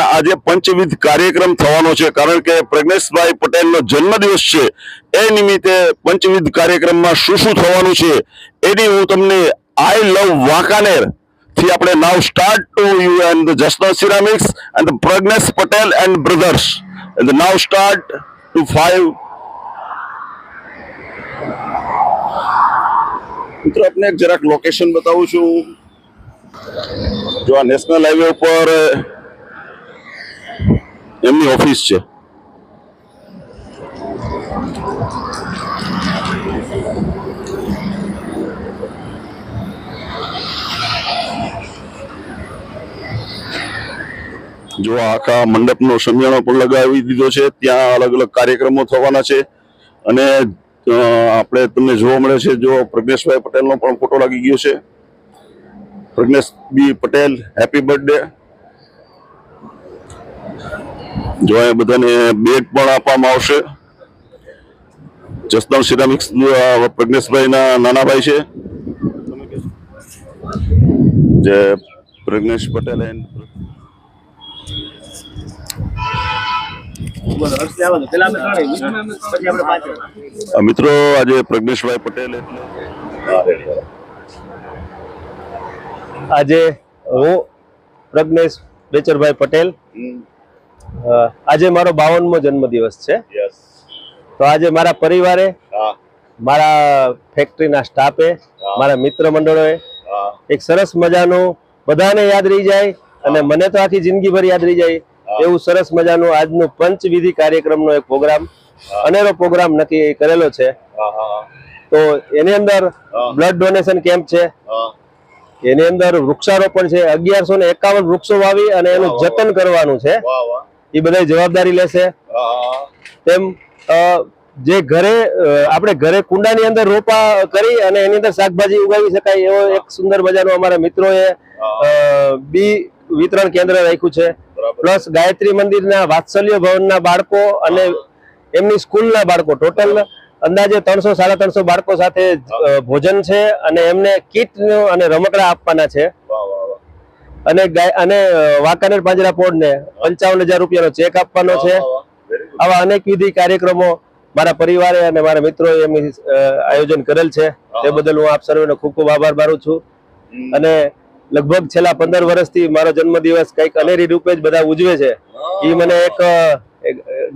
આજે પંચવિધ કાર્યક્રમ થવાનો છે. કારણ કે પ્રજ્ઞેશભાઈ પટેલનો જન્મદિવસ છે. એ નિમિત્તે પંચવિધ કાર્યક્રમમાં શું શું થવાનું છે એની હું તમને આઈ લવ વાંકાનેરથી આપણે now start to you and the Jasna ceramics and Pragnesh Patel and brothers and now start to five મિત્રો, આપને જરાક લોકેશન બતાવું છું. જો આ નેશનલ હાઈવે ઉપર એમની ઓફિસ છે. જો આખા મંડપનો સમિયાણો પણ લગાવી દીધો છે, ત્યાં અલગ અલગ કાર્યક્રમો થવાના છે. અને આપણે તમને જોવા મળે છે, જો પ્રજ્ઞેશભાઈ પટેલનો પણ ફોટો લાગી ગયો છે. Pragnesh B Patel, happy birthday. જો એ બધાને બેગ પણ આપવામાં આવશે. જસદણ સિરામિક્સ પ્રજ્ઞેશભાઈના નાના ભાઈ છે. જે પ્રજ્ઞેશ પટેલ એન્ડ મિત્રો આજે પ્રજ્ઞેશભાઈ પટેલ એટલે આજે હું પ્રજ્ઞેશ બેચરભાઈ પટેલ. આજે મારો બાવનમો જન્મદિવસ છે. તો આજે મારા પરિવારે મારા ફેક્ટરીના સ્ટાફે મારા મિત્ર મંડળોએ એક સરસ મજાનું બધાને યાદ રહી જાય અને મને તો આખી જિંદગીભર યાદ રહી જાય એવું સરસ મજાનું આજનું પંચવિધિ કાર્યક્રમનો એક પ્રોગ્રામ અનેરો પ્રોગ્રામ નક્કી કરેલો છે. તો એની અંદર બ્લડ ડોનેશન કેમ્પ છે. એની અંદર વૃક્ષારોપણ છે. અગિયારસો ને એકાવન વૃક્ષો વાવી અને એનું જતન કરવાનું છે. એ બધા જવાબદારી લેશે. તેમ જે ઘરે આપણે ઘરે કુંડાની અંદર રોપા કરી અને એની અંદર શાકભાજી ઉગાવી શકાય એવો એક સુંદર મજાનો અમારા મિત્રોએ બી વિતરણ કેન્દ્ર રાખ્યું છે. પ્લસ ગાયત્રી મંદિરના વાત્સલ્ય ભવનના બાળકો અને એમની સ્કૂલના બાળકો ટોટલ અંદાજે ત્રણસો સાડા ત્રણસો બાળકો સાથે ભોજન છે અને એમને કીટ અને રમકડા આપવાના છે. અને અને વાંકાનેર પાંજરા પોળને પંચાવન હજાર રૂપિયાનો ચેક આપવાનો છે. આવા અનેક અનેકવિધિ કાર્યક્રમો મારા પરિવારે અને મારા મિત્રોએ એમની આયોજન કરેલ છે. તે બદલ હું આપ સર્વેનો ખૂબ ખૂબ આભાર માનું છું. અને લગભગ છેલ્લા પંદર વર્ષથી મારો જન્મદિવસ કંઈક અનેરી રૂપે જ બધા ઉજવે છે. એ મને એક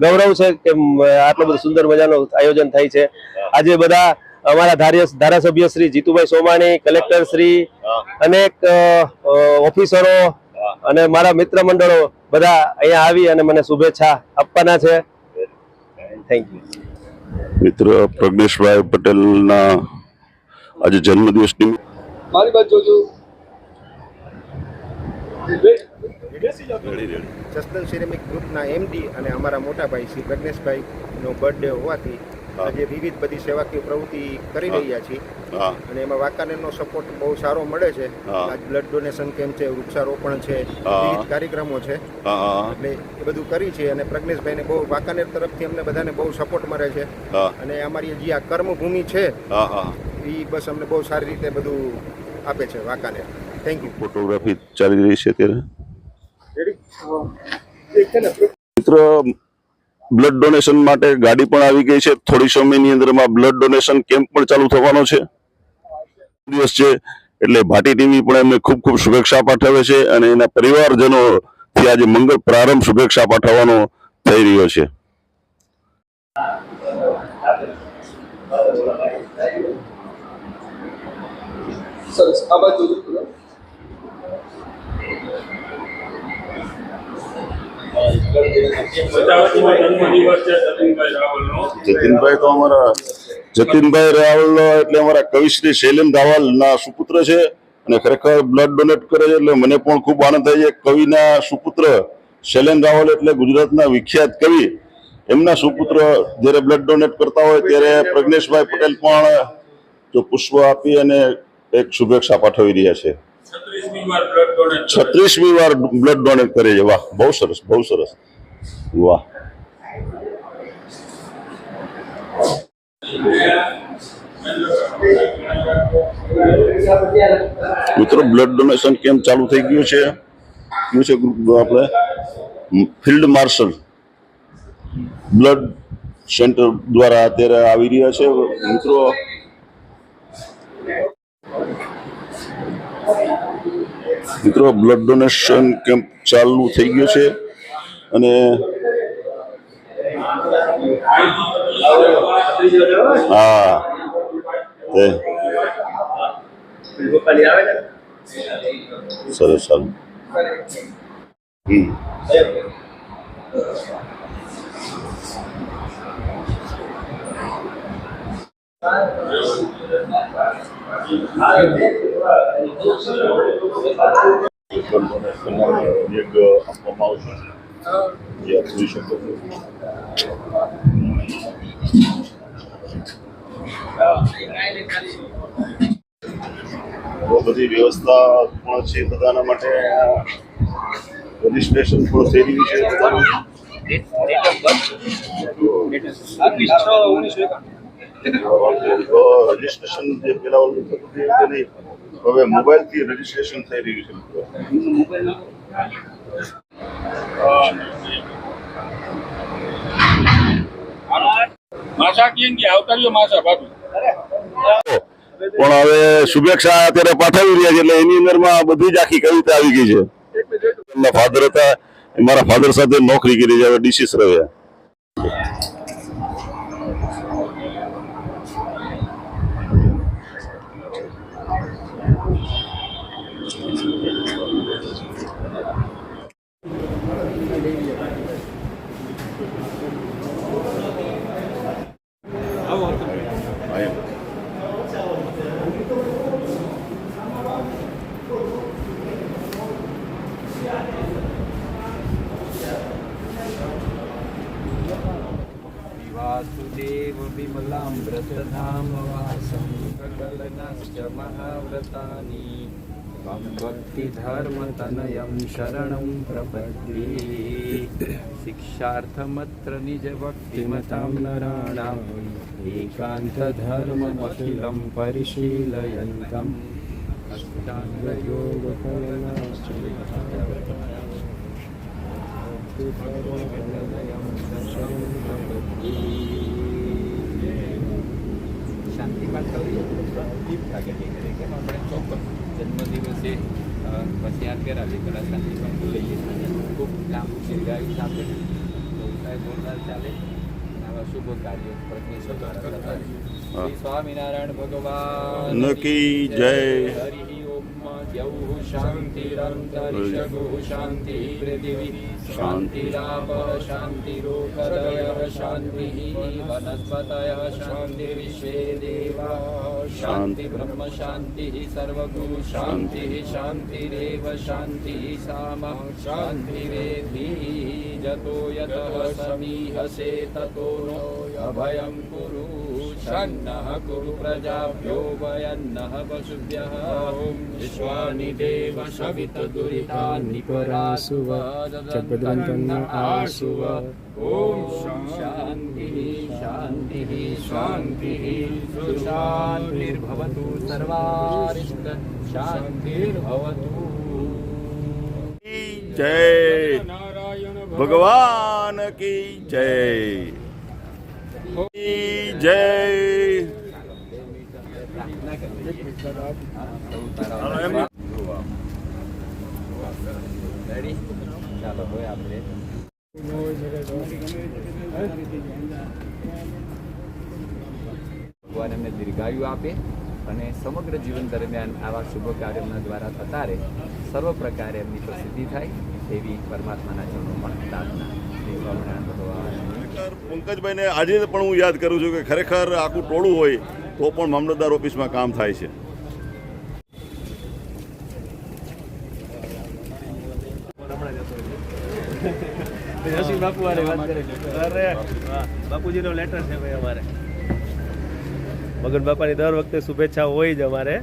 ગૌરવ છે કે આટલો આટલું બધું સુંદર મજાનું આયોજન થાય છે. આજે બધા અમારા ધાર્ય ધારાસભ્ય શ્રી જીતુભાઈ સોમાણી કલેક્ટર શ્રી અનેક ઓફિસરો અને મારા મિત્ર મંડળો બધા અહીંયા આવી અને મને શુભેચ્છા આપવાના છે. થેન્ક યુ મિત્ર પ્રજ્ઞેશભાઈ પટેલના આજે જન્મદિવસ નિમિત્તે મારી બાજુ જોજો. જસદન સિરેમિક ગ્રુપના એમડી અને અમારા મોટાભાઈ શ્રી પ્રજ્ઞેશભાઈનો બર્થડે હોવાથી આજે વિવિધ બધી સેવાકીય પ્રવૃત્તિ કરી રહ્યા છીએ. અને એમાં વાંકાનેરનો સપોર્ટ બહુ સારો મળે છે. આજ બ્લડ ડોનેશન કેમ્પ છે વૃક્ષારોપણ છે વિવિધ કાર્યક્રમો છે. એટલે એ બધું કરી છે અને પ્રજ્ઞેશભાઈને બહુ વાંકાનેર તરફથી અમને બધાને બહુ સપોર્ટ મળે છે. અને અમારી જે આ કર્મભૂમિ છે એ બસ અમને બહુ સારી રીતે બધું આપે છે વાંકાનેર. થેન્ક યુ ફોટોગ્રાફી ચાલી રહી છે અત્યારે? મિત્ર બ્લડ ડોનેશન માટે ગાડી પણ આવી ગઈ છે. થોડી સમયની અંદરમાં બ્લડ ડોનેશન કેમ્પ પણ ચાલુ થવાનો છે. દિવસ છે એટલે ભાટી ટીવી પણ એમને ખૂબ ખૂબ શુભેચ્છા પાઠવે છે અને એના પરિવારજનોથી આજે મંગળ પ્રારંભ શુભેચ્છા પાઠવવાનો થઈ રહ્યો છે. સરસ. આ બાજુ. જતીનભાઈ તો અમારા જતીનભાઈ રાવલ એટલે અમારા કવિશ્રી શૈલેન રાવલ ના સુપુત્ર છે અને ખરેખર બ્લડ ડોનેટ કરે છે એટલે મને પણ ખૂબ આનંદ થાય છે. કવિના સુપુત્ર શૈલેન રાવલ એટલે ગુજરાતના વિખ્યાત કવિ. એમના સુપુત્ર જ્યારે બ્લડ ડોનેટ કરતા હોય ત્યારે પ્રજ્ઞેશભાઈ પટેલ પણ જો પુષ્પ આપી અને એક શુભેચ્છા પાઠવી રહ્યા છે. છત્રીસમી વાર બ્લડ ડોનેટ કરે છે. વાહ, બહુ સરસ બહુ સરસ. વાહ. મિત્રો બ્લડ ડોનેશન કેમ્પ ચાલુ થઈ ગયું છે? કયું છે ગ્રુપ આપણે? ફિલ્ડ માર્શલ બ્લડ સેન્ટર દ્વારા અત્યારે આવી રહ્યા છે. મિત્રો મિત્રો બ્લડ ડોનેશન કેમ્પ ચાલુ થઈ ગયો છે અને હા સરસ સારું એક આપવામાં આવશે જે આપ જોઈ શકો છો બહુ બધી વ્યવસ્થા પણ છે બધાના માટે રજીસ્ટ્રેશન પણ થઈ રહ્યું છે. રજીસ્ટ્રેશન જે પેલા ઓલું થતું નહીં રજીસ્ટ્રેશન થઈ રહ્યું છે. પણ હવે શુભેચ્છા અત્યારે પાઠવી રહ્યા છે, એટલે એની અંદરમાં બધી જ આખી કવિતા આવી ગઈ છે. એમના ફાધર હતા મારા ફાધર સાથે નોકરી કરી છે, હવે ડીસીસ રહ્યા. वासुदेव विमलामृतधाम वासं सकलनश्च महाव्रतानि त्वं भक्तिधर्मतनयं शरणं प्रपद्ये शिक्षार्थमत्र निजभक्तिमतां नराणाम् एकान्तधर्ममखिलं परिशीलयन्तम् શાંતિ પાઠવી પ્રગતિ કરે કે આપણે ચોક્કસ જન્મદિવસે પછી યાદ કરાવી પેલા શાંતિ પાઠ લઈએ. ખૂબ લાંબુ તો કાંઈ જોરદાર ચાલે. આવા શુભ કાર્યો પ્રજ્ઞેશ્વર સ્વામિનારાયણ ભગવાન નકી જય. હરિ. ઓમ દ્યૌ શાંતિરંતરિષગો શાંતિ પૃથિવી શાંતિરાપ શાંતિરોકદય શાંતિ વનસ્પતય શાંતિ વિશ્વે દેવા શાંતિ બ્રહ્મ શાંતિ સર્વગુ શાંતિ શાંતિરેવ શાંતિ સામા શાંતિરેધિ જતો યત સમીહસે તતો નો અભયં કુરુ શન્નઃ કુરુ પ્રજાભ્યો વયન્નઃ પશુભ્યः વિશ્વાનિ દેવ સવિત દુરિતાનિ પરાસુવ જગદંતન આસુવ ઓમ શાંતિ શાંતિ શાંતિ શાંતિર્ભવતુ સર્વારિષ્ટ શાંતિર્ભવતુ જય નારાયણ ભગવાન કી જય કી જય રેડી ભગવાન એમને દીર્ઘાયુ આપે અને સમગ્ર જીવન દરમિયાન આવા શુભ કાર્યોના દ્વારા થતા રહે. સર્વ પ્રકારે એમની પ્રસિદ્ધિ થાય એવી પરમાત્માના ચરણોમાં પ્રાર્થના. ભગવાન. પંકજભાઈને આજે પણ હું યાદ કરું છું કે ખરેખર આખું ટોળું હોય તો પણ મામલતદાર ઓફિસમાં કામ થાય છે. બાપુ વાળી વાત કરે અરે બાપુજીનો લેટર છે ભાઈ અમારે. મગન બાપાની દર વખતે શુભેચ્છા હોય જ અમારે.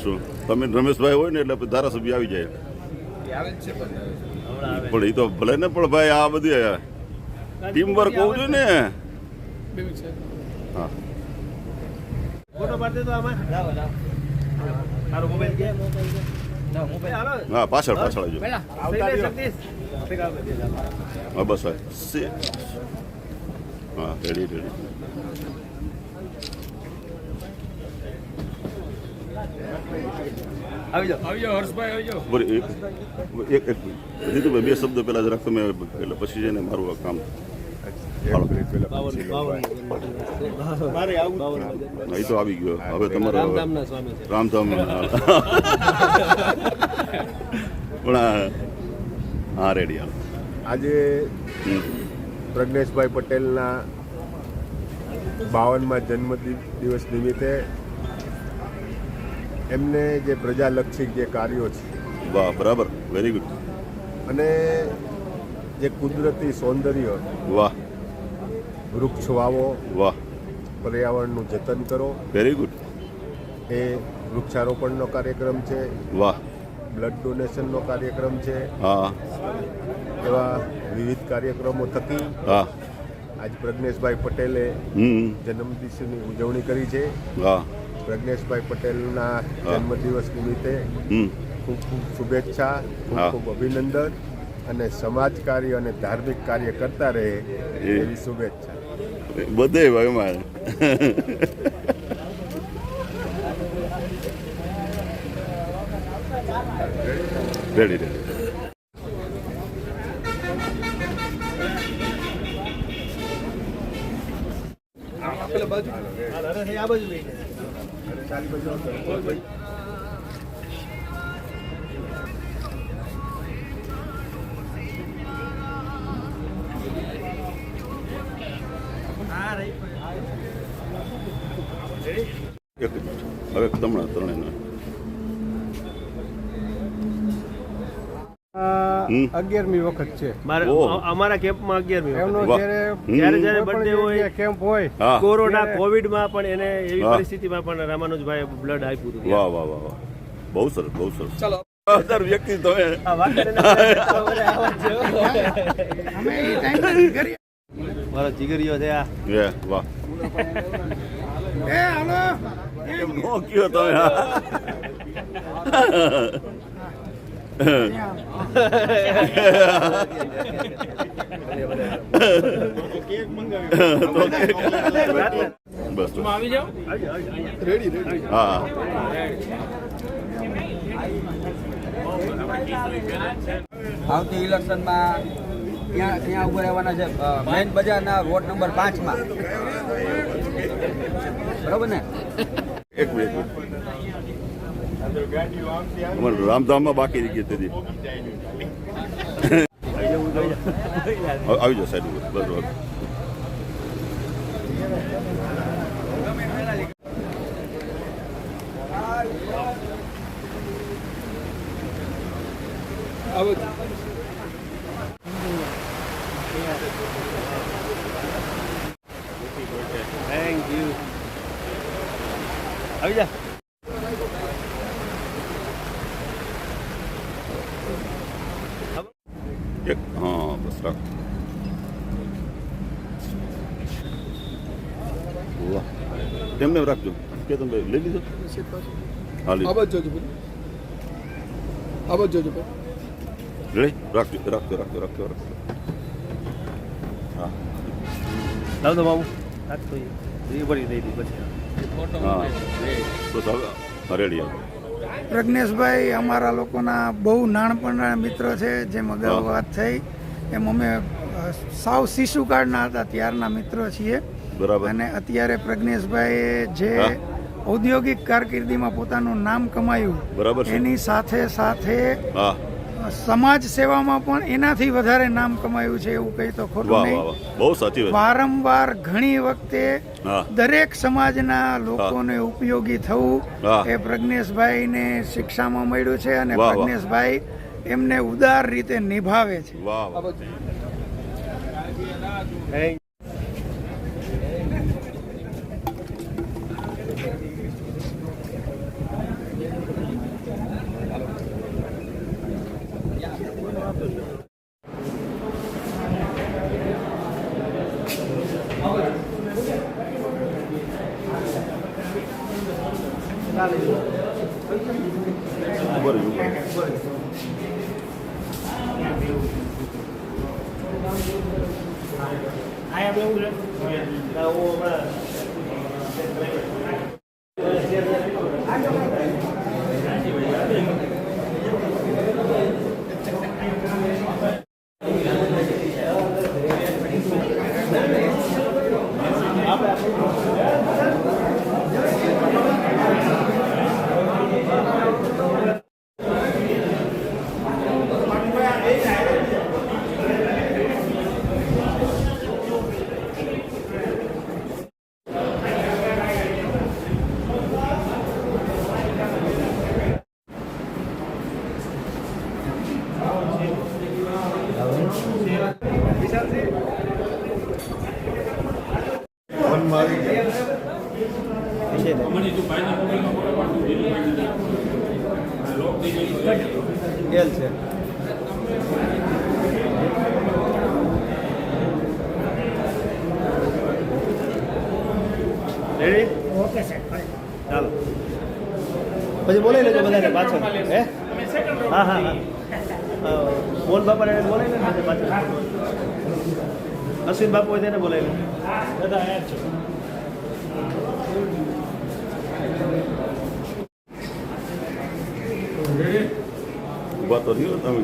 શું? તમે રમેશભાઈ હોય ને એટલે ધારાસભ્ય આવી જાય. પણ એ તો ભલે ને પણ ભાઈ આ બધી ટીમ વર્ક હોવું જોઈએ ને. હા. પાછળ પાછળ આવજો. બસ ભાઈ હા રેડી રેડી આવી જાઓ આવજો હર્ષભાઈ આવી બરી એક એક એક જીતુભાઈ બે શબ્દ પહેલાં જરાક તમે એટલે પછી જઈને મારું આ કામ આવું એ તો આવી ગયો હવે તમારો રામધામ પણ હા રેડી આજે. પ્રજ્ઞેશભાઈ પટેલના બાવનમાં જન્મ દિવસ નિમિત્તે એમને જે પ્રજાલક્ષી જે કાર્યો છે. વાહ બરાબર. વેરી ગુડ અને જે કુદરતી સૌંદર્ય વાહ. વૃક્ષ વાવો વાહ. પર્યાવરણનું જતન કરો. વેરી ગુડ એ વૃક્ષારોપણનો કાર્યક્રમ છે. વાહ. બ્લડ ડોનેશનનો કાર્યક્રમ છે. હા. એવા વિવિધ કાર્યક્રમો થકી હા. આજ પ્રજ્ઞેશભાઈ પટેલે જન્મદિવસની ઉજવણી કરી છે. હા. પ્રજ્ઞેશભાઈ પટેલના. જન્મદિવસ નિમિત્તે હમ. ખૂબ ખૂબ શુભેચ્છા ખૂબ. ખૂબ અભિનંદન અને સમાજ કાર્ય અને ધાર્મિક કાર્ય કરતા રહે એવી શુભેચ્છા. બધે ભાઈ મારે રેડી રેડી 11મી વખત છે. અમારા કેમ્પમાં અગિયારમી જયારે જ્યારે બર્થડે હોય કેમ્પ હોય કોરોના કોવિડમાં પણ એને એવી પરિસ્થિતિમાં પણ રામાનુજભાઈ બ્લડ આપ્યું હતું. વાહ વાહ વાહ બહુ સરસ બહુ સરસ. ચલો. અધર વ્યક્તિ તમે મારો જીગરીયો છે વાહ. એ હાલો. નો કયો તમે? બસ. આવી જાઓ આવતી ઇલેક્શનમાં ત્યાં ત્યાં ઊભા રહેવાના છે મેઇન બજારના વોર્ડ નંબર પાંચમાં બરોબર ને એક મિનિટ. અમારે રામધામમાં બાકી રહી ગઈ તેથી આવી જાઓ સાહેબ બરોબર થેન્ક યુ આવી જા એક હા બસ રાખ વાહ તેમને રાખજો. કે તમે લઈ લીધો? હા લીધો. બાજુ જોજો પેલું. આ બાજુ જોજો ભાઈ રેડી રાખજો રાખજો રાખજો રાખજો રાખજો. હા. લાવ તો બાબુ. એ. ભરી દઈ દી પછી. હા. બસ હવે રેડી આવો. પ્રજ્ઞેશભાઈ અમારા લોકોના બહુ નાનપણના મિત્ર છે જેમ અગાઉ વાત થઈ એમ અમે સાવ સાવ શિશુકાળના હતા ત્યારના મિત્રો છીએ. બરાબર. અને અત્યારે પ્રજ્ઞેશભાઈએ જે ઔદ્યોગિક કારકિર્દીમાં પોતાનું નામ કમાયું બરાબર એની સાથે સાથે સમાજ સેવામાં પણ એનાથી વધારે નામ કમાયું છે એવું કહી તો ખોટું નહીં. બહુ સાચી વારંવાર ઘણી વખતે દરેક સમાજના લોકોને ઉપયોગી થવું એ પ્રજ્ઞેશભાઈને શિક્ષામાં મળ્યું છે અને. પ્રજ્ઞેશભાઈ એમને ઉદાર રીતે નિભાવે છે. પાછળ હે હા હા હા અ, મોહન બાપા એને બોલાવી લે ને પાછળ અશ્વિન બાપુ હોય તેને બોલાવી લે દાદા અહીંયા જ છો ઊભા તો રહ્યો તમે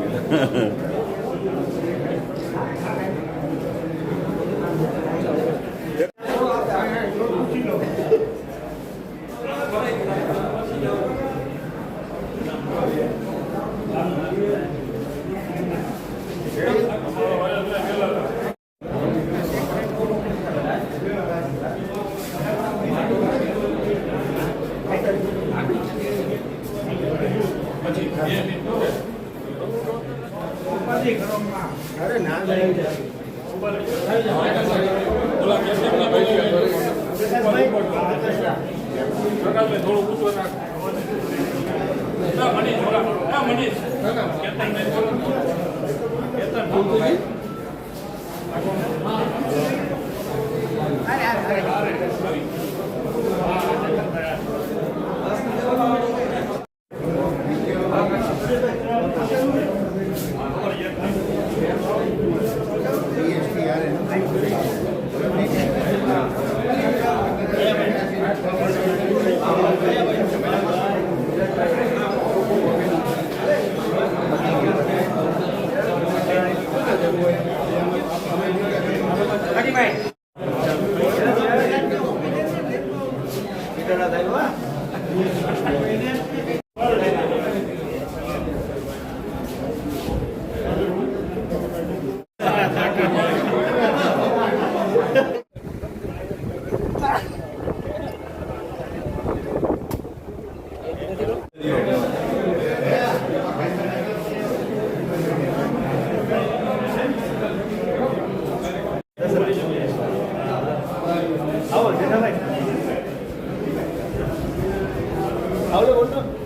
아, 얼른 얼른.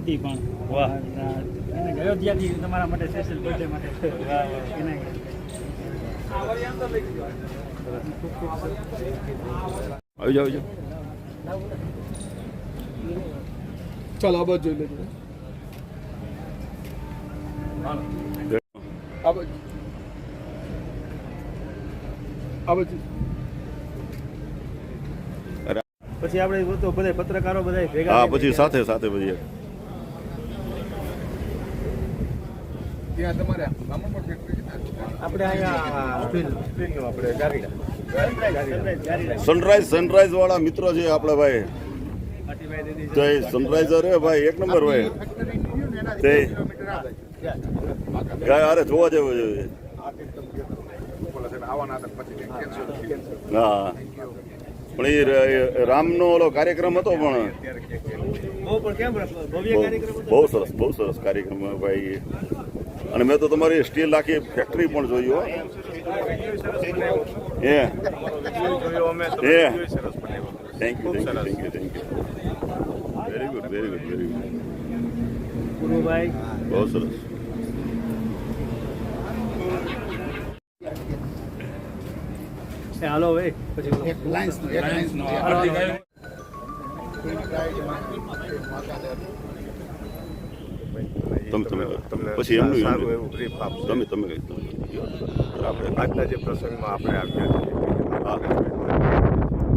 રેતી પણ. વાહ. અયોધ્યાથી તમારા માટે સ્પેશિયલ બર્થડે માટે. એના આવી જાઓ આવી જાઓ. આ બાજુ જોઈ લેજો. આ બાજુ. આ બાજુ. પછી આપણે તો બધા પત્રકારો બધા ભેગા હા પછી સાથે સાથે પછી. ત્યાં તમારે આમાં પણ ફેક્ટરી આપણે અહીંયા આપણે ગારીડા. સનરાઈઝ સનરાઈઝ વાળા મિત્રો છે આપણા ભાઈ. જય સનરાઈઝર ભાઈ એક નંબર ભાઈ. જય. કિલોમીટર આ બાજુ ગાય અરે જોવા જેવું હા. પણ એ ર- રામનો ઓલો કાર્યક્રમ હતો પણ? બહુ સરસ બહુ સરસ કાર્યક્રમ ભાઈ. અને મેં તો તમારી સ્ટીલ આખી ફેક્ટરી પણ જોઈ હો. એ એ thank you thank you thank you very good very good very good બહુ સરસ. એ હાલો હવે પછી. તમે તમે તમને પછી એમનું સારું એવું બ્રીફ આપશો. તમે તમે આપણે આજના જે પ્રસંગમાં આપણે આવ્યા છીએ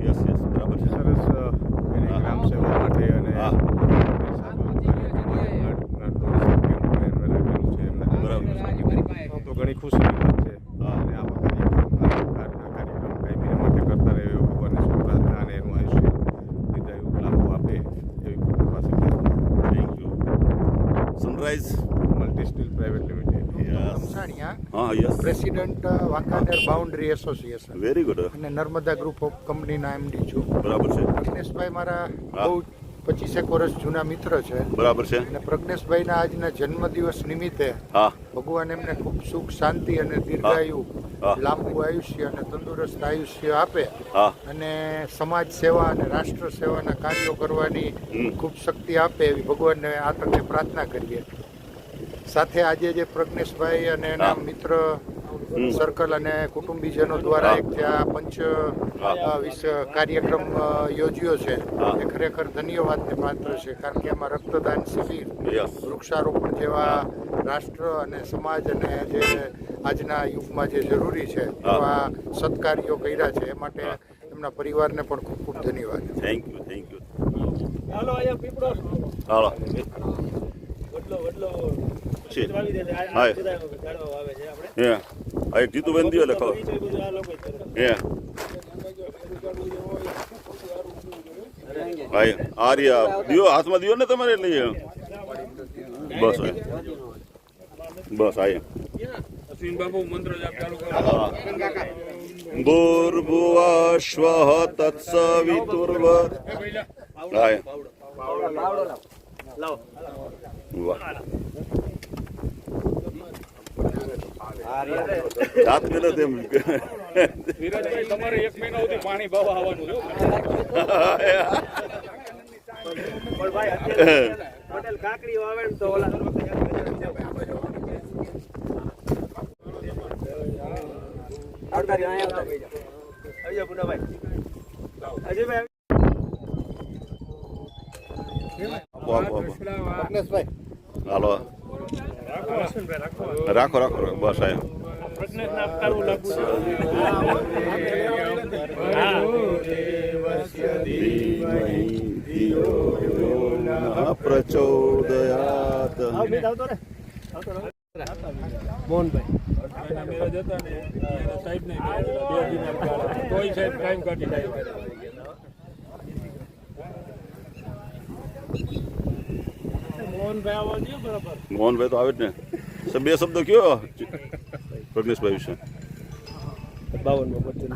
યસ યસ બરાબર છે સરસ અ, એની ગ્રામ સેવા માટે અને હા. સારું કાર્યક્રમના ટોરિઝમ કેમ્પ પણ એમણે રાખેલું છે એમના બરાબર. તો ઘણી ખુશીની વાત છે હા. અને આવા કાર્યક્રમ આ કાર્યક્રમ કાયમી માટે કરતા રહે એવો ભગવાનને શુભકામના અને એનું આયુષ્ય દીર્ઘાયુ લાભો આપે એવી ભગવાન પાસે thank you Sunrise multi steel private limited હા yes president Wankaner boundary association very good અને નર્મદા ગ્રુપ ઓફ કંપનીના એમડી છું. બરાબર છે. પ્રજ્ઞેશભાઈ મારા. બહુ પચીસેક વર્ષ જૂના મિત્ર છે. બરાબર છે. અને પ્રજ્ઞેશભાઈના આજના જન્મદિવસ નિમિત્તે હા. ભગવાન એમને ખૂબ સુખ શાંતિ અને દીર્ઘાયુ લાંબુ આયુષ્ય અને તંદુરસ્ત આયુષ્ય આપે અને સમાજ સેવા અને રાષ્ટ્ર સેવાના કાર્યો કરવાની. ખૂબ શક્તિ આપે એવી ભગવાનને આ તકે પ્રાર્થના કરીએ. સાથે આજે જે પ્રજ્ઞેશભાઈ અને એના મિત્ર. સર્કલ અને કુટુંબીજનો દ્વારા એક જે આ પંચ. કાર્યક્રમ યોજ્યો છે. એ ખરેખર ધન્યવાદને પાત્ર છે કારણ કે આમાં રક્તદાન શિબિર વૃક્ષારોપણ જેવા રાષ્ટ્ર અને સમાજ અને જે આજના યુગમાં જે જરૂરી છે. એવા સત્કાર્યો કર્યા છે. એ માટે એમના પરિવારને પણ ખૂબ ખૂબ ધન્યવાદ. થેન્ક યુ થેન્ક યુ હાલો અહીંયા પીપળો. હાલો. વડલો વડલો. છે. વાવી દે છે. આ- હા. આ બધા છે આપણે. આ જીતુબેન દિયો લખો. એ ભાઈ આર્યા દિયો હાથમાં દિયો ને તમારે એટલે. બસ. બસ આયા હા. ભૂર્ભુવસ્વ તત્સવિતુર્વ હાય લાવો વાહ દાંત મેલે તેમ ધીરજભાઈ તમારે એક મહિના સુધી પાણી બાવા આવવાનું પટેલ કાકડી વાવે ને તો ઓલા રહેજો. પુનાભાઈ. હાલો રાખો. રાખો. બસ, આયા પ્રજ્ઞેશને આપતારું લાગુ છે. હા. ધીમહિ ધિયો યો પ્રચોદયાત. મોહનભાઈ સાહેબ નહીં તોય સાહેબ કાઢી જાય મોહનભાઈ આવવા જોઈએ બરાબર. મોહનભાઈ તો આવે જ ને. બે શબ્દો કયો? પ્રજ્ઞેશભાઈ વિશે.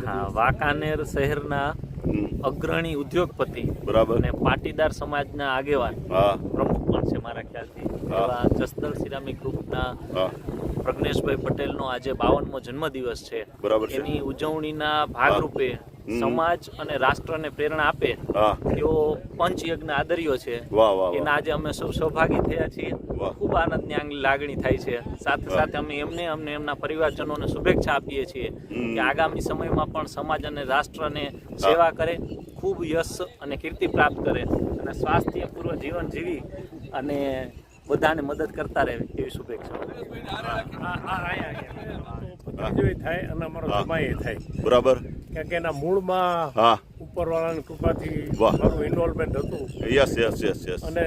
હા વાંકાનેર શહેરના અગ્રણી ઉદ્યોગપતિ બરાબર. અને પાટીદાર સમાજના આગેવાન પ્રમુખ પણ છે મારા ખ્યાલથી. જસદલ સિરામિક ગ્રુપના પ્રજ્ઞેશભાઈ પટેલનો આજે બાવનમો જન્મદિવસ છે. બરાબર એની ઉજવણીના ભાગરૂપે. સમાજ અને રાષ્ટ્રને પ્રેરણા આપે એવો પંચયજ્ઞ આદર્યો છે. એના આજે અમે સૌ સૌભાગી થયા છીએ. ખૂબ આનંદની લાગણી થાય છે. સાથે સાથે અમે એમને અમને એમના પરિવારજનોને શુભેચ્છા આપીએ છીએ કે આગામી સમયમાં પણ સમાજ અને રાષ્ટ્રને સેવા કરે ખૂબ યશ અને કીર્તિ પ્રાપ્ત કરે. અને સ્વાસ્થ્યપૂર્વક જીવન જીવી અને બધાને મદદ કરતા રહે એવી શુભેચ્છા ભત્રીજોય થાય અને અમારો હા. જમાઈ થાય. બરાબર. કારણ કે એના મૂળમાં હા. ઉપરવાળાની કૃપાથી. મારું ઇન્વોલ્વમેન્ટ હતું. યસ યસ યસ યસ અને.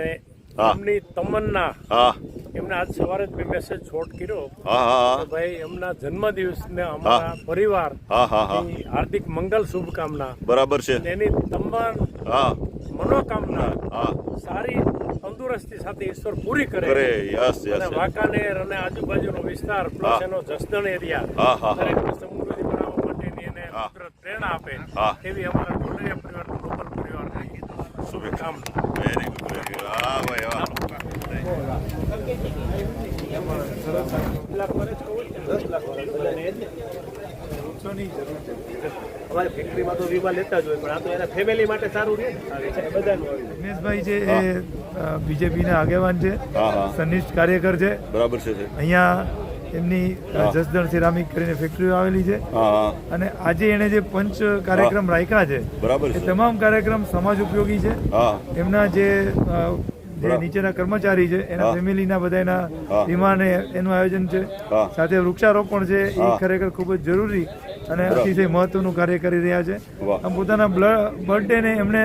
એમની તમન્ના હા. એમને આજ સવારે જ મેં મેસેજ શોર્ટ કર્યો. હા હા ભાઈ એમના જન્મદિવસને અમારા પરિવાર હા હા હા. હાર્દિક મંગલ શુભકામના. બરાબર છે. એની તમામ હા. મનોકામના હા. સારી તંદુરસ્તી સાથે ઈશ્વર પૂરી કરે કરે યસ વાંકાનેર અને આજુબાજુનો વિસ્તાર. પ્લસ એનો જસદણ એરિયા હા, હા. દરેકને સમૃદ્ધિ બનાવવા માટેની એને કુદરત પ્રેરણા આપે. એવી અમારા ઢોલરિયા પરિવારનો લોકલ પરિવાર શુભેચ્છા શુભકામના વેરી ગુડ વેરી ગુડ હા ભાઈ હા લાખ વર્ષ કહું દસ લાખ વર્ષ બધાને એ જ ને. અમારે ફેક્ટરીમાં તો વીમા લેતા જ હોય પણ આ તો એના ફેમિલી માટે સારું રહે. ને બધાનું દિનેશભાઈ છે એ બીજેપીના આગેવાન છે સનિષ્ઠ કાર્યકર છે બરાબર છે છે. અહીંયા એમની જસદણ સિરામિક કરીને ફેક્ટરીઓ આવેલી છે. અને આજે એણે જે પંચ કાર્યક્રમ રાખ્યા છે બરાબર એ તમામ કાર્યક્રમ સમાજ ઉપયોગી છે. એમના જે જે નીચેના કર્મચારી છે એના ફેમિલીના બધાના. વીમાને એનું આયોજન છે. સાથે વૃક્ષારોપણ છે એ ખરેખર ખૂબ જ જરૂરી અને અતિશય મહત્વનું કાર્ય કરી રહ્યા છે. આમ પોતાના બર્થડે ને એમણે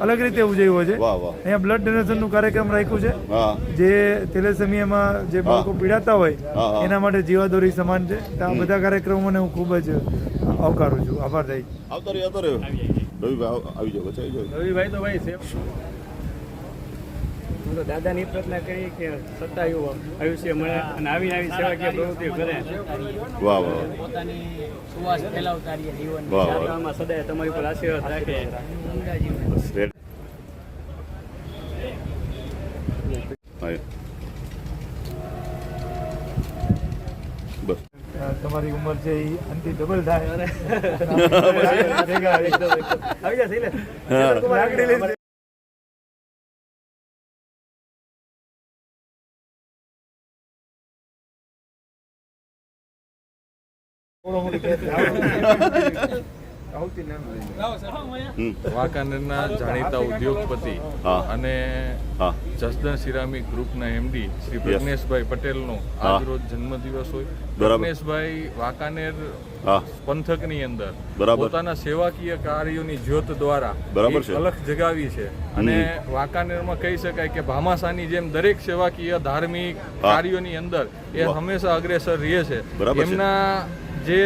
અલગ રીતે ઉજવ્યો છે. વાહ વાહ. અહીંયા બ્લડ ડોનેશનનું કાર્યક્રમ રાખ્યું છે. હા. જે થેલેસેમિયામાં જે બાળકો પીડાતા હોય. એના માટે જીવાદોરી સમાન છે. તો આ બધા કાર્યક્રમોને હું ખૂબ જ આવકારું છું. આભાર થાય આવતો રહ્યો આવતો રહ્યો રવિભાઈ આવી જાવ રવિભાઈ તો ભાઈ સેવા હું તો દાદાની પ્રાર્થના કરી કે સત્તાયુ આયુષ્ય મળે અને આવી આવી સેવાકીય પ્રવૃત્તિઓ કરે. વાહ વાહ પોતાની સુવાસ ફેલાવતા રહીએ જીવન વાહ વાહ. આમાં સદાય તમારી ઉપર આશીર્વાદ રાખે. તમારી ઉંમર છે એ અંતિ ડબલ થાય. ભેગા વાંકાનેરના જાણીતા ઉદ્યોગપતિ અને જસદન સિરામિક ગ્રુપના એમડી શ્રી પ્રજ્ઞેશભાઈ પટેલનો. આજરોજ જન્મદિવસ હોય. પ્રજ્ઞેશભાઈ વાંકાનેર પંથકની અંદર પોતાના સેવાકીય કાર્યોની જ્યોત દ્વારા બરાબર અલખ જગાવી છે. અને વાંકાનેરમાં કહી શકાય કે ભામાસાની જેમ દરેક સેવાકીય ધાર્મિક કાર્યોની અંદર એ. હંમેશા અગ્રેસર રહે છે. એમના જે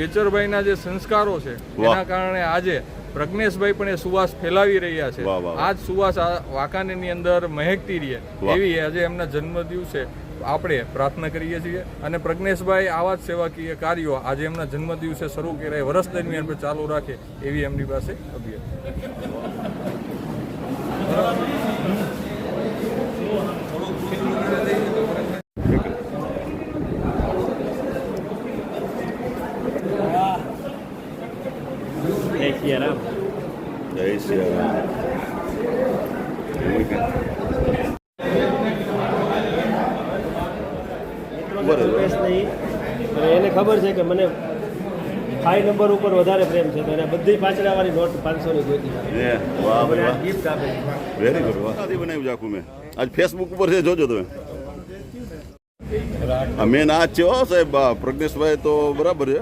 બેચરભાઈના જે સંસ્કારો છે એના કારણે આજે પ્રજ્ઞેશભાઈ પણ એ સુવાસ ફેલાવી રહ્યા છે વાહ, વાહ, વાહ. આ જ સુવાસ આ વાંકાનેરની અંદર મહેકતી રહે. એવી આજે એમના જન્મ દિવસે આપણે પ્રાર્થના કરીએ છીએ અને પ્રજ્ઞેશભાઈ આવા જ સેવાકીય કાર્યો આજે એમના જન્મ દિવસે શરૂ કરે વર્ષ દરમિયાન ચાલુ રાખે એવી એમની પાસે અભિયાન જય સિયારામ જય શ્રી રામ એવું કે? બરાબર. રૂપેશ નહીં અને એને ખબર છે કે મને ફાઈ નંબર ઉપર વધારે પ્રેમ છે અને બધી પાછળવાળી નોટ પાંચસો ની જોઈતી ગિફ્ટ આપે વેરી ગુડ બનાવ્યું આખું મેં. આજ ફેસબુક ઉપર છે જોજો તમે. મેન આ જ છે હો સાહેબ પ્રજ્ઞેશભાઈ તો બરાબર છે.